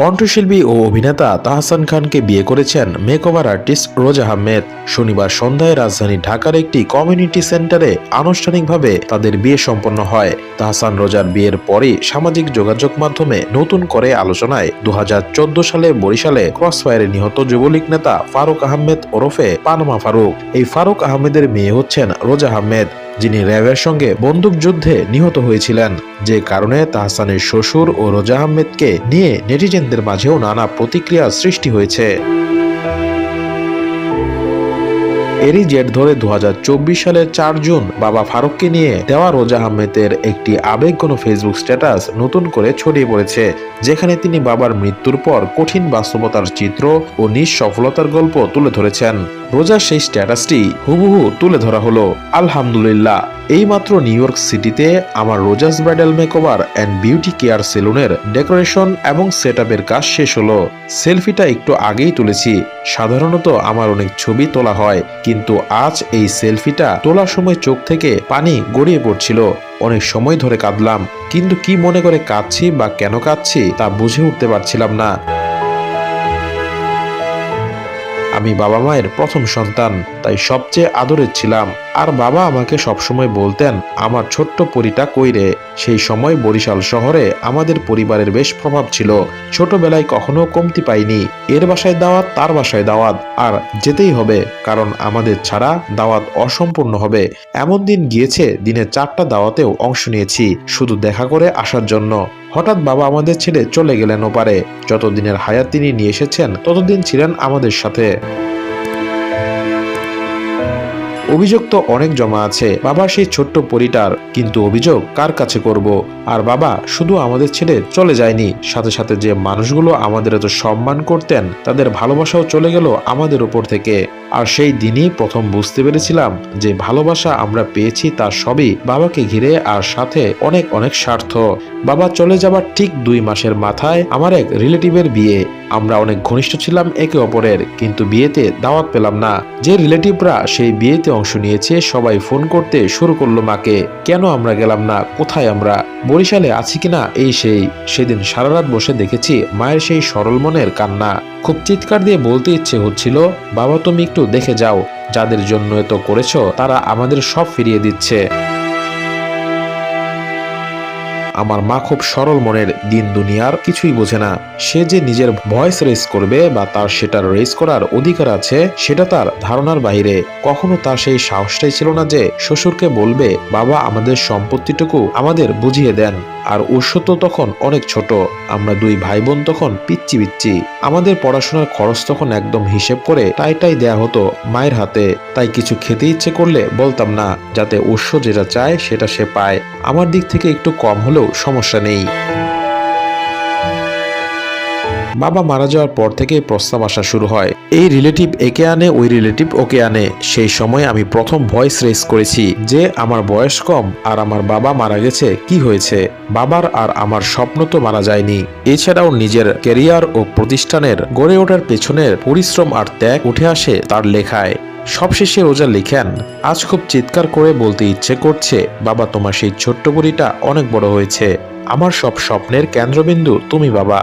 কণ্ঠশিল্পী ও অভিনেতা তাহসান খানকে বিয়ে করেছেন মেকওভার আর্টিস্ট রোজ আহমেদ। শনিবার সন্ধ্যায় রাজধানী ঢাকার একটি কমিউনিটি সেন্টারে আনুষ্ঠানিকভাবে তাদের বিয়ে সম্পন্ন হয়। তাহসান রোজার বিয়ের পরই সামাজিক যোগাযোগ মাধ্যমে নতুন করে আলোচনায় দু চোদ্দ সালে বরিশালে ক্রসফায়ারে নিহত যুবলীগ নেতা ফারুক আহমেদ ওরফে পানমা ফারুক। এই ফারুক আহমেদের মেয়ে হচ্ছেন রোজ আহমেদ, যিনি র্যাবের সঙ্গে বন্দুকযুদ্ধে নিহত হয়েছিলেন। যে কারণে তাহসানের শ্বশুর ও রোজা আহমেদকে নিয়ে নেটিজেনদের মাঝেও নানা প্রতিক্রিয়া সৃষ্টি হয়েছে। এরই জেট ধরে দু হাজার চব্বিশ সালের চার জুন বাবা ফারুককে নিয়ে দেওয়া রোজা আহমেদের একটি আবেগঘন ফেসবুক স্ট্যাটাস নতুন করে ছড়িয়ে পড়েছে, যেখানে তিনি বাবার মৃত্যুর পর কঠিন বাস্তবতার চিত্র ও নিঃসফলতার গল্প তুলে ধরেছেন। রোজার সেই স্ট্যাটাসটি হুবহু তুলে ধরা হলো। আলহামদুলিল্লাহ, এইমাত্র নিউ ইয়র্ক সিটিতে আমার Rosa's bridal makeover and beauty care সেলুনের ডেকোরেশন এবং সেট কাজ শেষ হলো। সেলফিটা একটু আগেই তুলেছি। সাধারণত আমার অনেক ছবি তোলা হয়, কিন্তু আজ এই সেলফিটা তোলার সময় চোখ থেকে পানি গড়িয়ে পড়ছিল। অনেক সময় ধরে কাঁদলাম, কিন্তু কি মনে করে কাঁদছি বা কেন কাঁদছি তা বুঝে উঠতে পারছিলাম না। আমি বাবা মায়ের প্রথম সন্তান তাই সবচেয়ে আদরের ছিলাম। আর বাবা আমাকে সবসময় বলতেন, আমার ছোট্ট পরিটা কইরে সেই সময় বরিশাল শহরে আমাদের পরিবারের বেশ প্রভাব ছিল। ছোটবেলায় কখনো কমতি পাইনি। এর বাসায় দাওয়াত, তার বাসায় দাওয়াত। আর যেতেই হবে, কারণ আমাদের ছাড়া দাওয়াত অসম্পূর্ণ হবে। এমন দিন গিয়েছে, দিনে চারটা দাওয়াতেও অংশ নিয়েছি, শুধু দেখা করে আসার জন্য। হঠাৎ বাবা আমাদের ছেড়ে চলে গেলেন ওপারে। যতদিনের হায়াত তিনি নিয়ে এসেছেন, ততদিন ছিলেন আমাদের সাথে। অভিযোগ তো অনেক জমা আছে। বাবা সেই ছোট্ট পরিটার, কিন্তু অভিযোগ কার কাছে করব? আর বাবা শুধু আমাদের ছেড়ে চলে যায়নি। সাথে সাথে যে মানুষগুলো আমাদের এত সম্মান করতেন, তাদের ভালোবাসাও চলে গেল আমাদের উপর থেকে। আর সেই দিনই প্রথম বুঝতে পেরেছিলাম যে ভালোবাসা আমরা পেয়েছি তার সবই বাবাকে ঘিরে আর সাথে অনেক অনেক স্বার্থ। বাবা চলে যাবার ঠিক দুই মাসের মাথায় আমার এক রিলেটিভের বিয়ে। আমরা অনেক ঘনিষ্ঠ ছিলাম একে অপরের, কিন্তু বিয়েতে দাওয়াত পেলাম না। যে রিলেটিভরা সেই বিয়েতে অংশ নিয়েছে, সবাই ফোন করতে শুরু করল মাকে। কেন আমরা গেলাম না? কোথায় আমরা? বরিশালে আছি কিনা এই সেই, সেদিন সারা রাত বসে দেখেছি মায়ের সেই সরল মনের কান্না। খুব চিৎকার দিয়ে বলতে ইচ্ছে হচ্ছিল, বাবা, তুমি একটু দেখে যাও। যাদের জন্য এত করেছ, তারা আমাদের সব ফিরিয়ে দিচ্ছে। আমার মা খুব সরল মনের দিন দুনিয়ার কিছুই বোঝে না। সে যে নিজের ভয়েস রেস করবে বা তার সেটার রেস করার অধিকার আছে, সেটা তার ধারণার বাইরে কখনো তার সেই সাহসটাই ছিল না যে শ্বশুরকে বলবে, বাবা, আমাদের সম্পত্তিটুকু আমাদের বুঝিয়ে দেন। আর উৎস তো তখন অনেক ছোট। আমরা দুই ভাই বোন তখন পিচ্ছি পিচ্ছি আমাদের পড়াশোনার খরচ তখন একদম হিসেব করে টাইটাই দেয়া হতো মায়ের হাতে। তাই কিছু খেতে ইচ্ছে করলে বলতাম না, যাতে উৎস যেটা চায় সেটা সে পায়। আমার দিক থেকে একটু কম হলেও সমস্যা নেই। বাবা মারা যাওয়ার পর থেকে প্রস্তাব আসা শুরু হয়। এই রিলেটিভ একে আনে, ওই রিলেটিভ ওকে আনে। সেই সময় আমি প্রথম ভয়েস রেস করেছি যে, আমার বয়স কম আর আমার বাবা মারা গেছে, কি হয়েছে? বাবার আর আমার স্বপ্ন তো মারা যায়নি। এছাড়াও নিজের ক্যারিয়ার ও প্রতিষ্ঠানের গড়ে ওঠার পেছনের পরিশ্রম আর ত্যাগ উঠে আসে তার লেখায়। সবশেষে রোজা লিখেন, আজ খুব চিৎকার করে বলতে ইচ্ছে করছে, বাবা তোমার সেই ছোট্ট বুড়িটা অনেক বড় হয়েছে। আমার সব স্বপ্নের কেন্দ্রবিন্দু তুমি বাবা।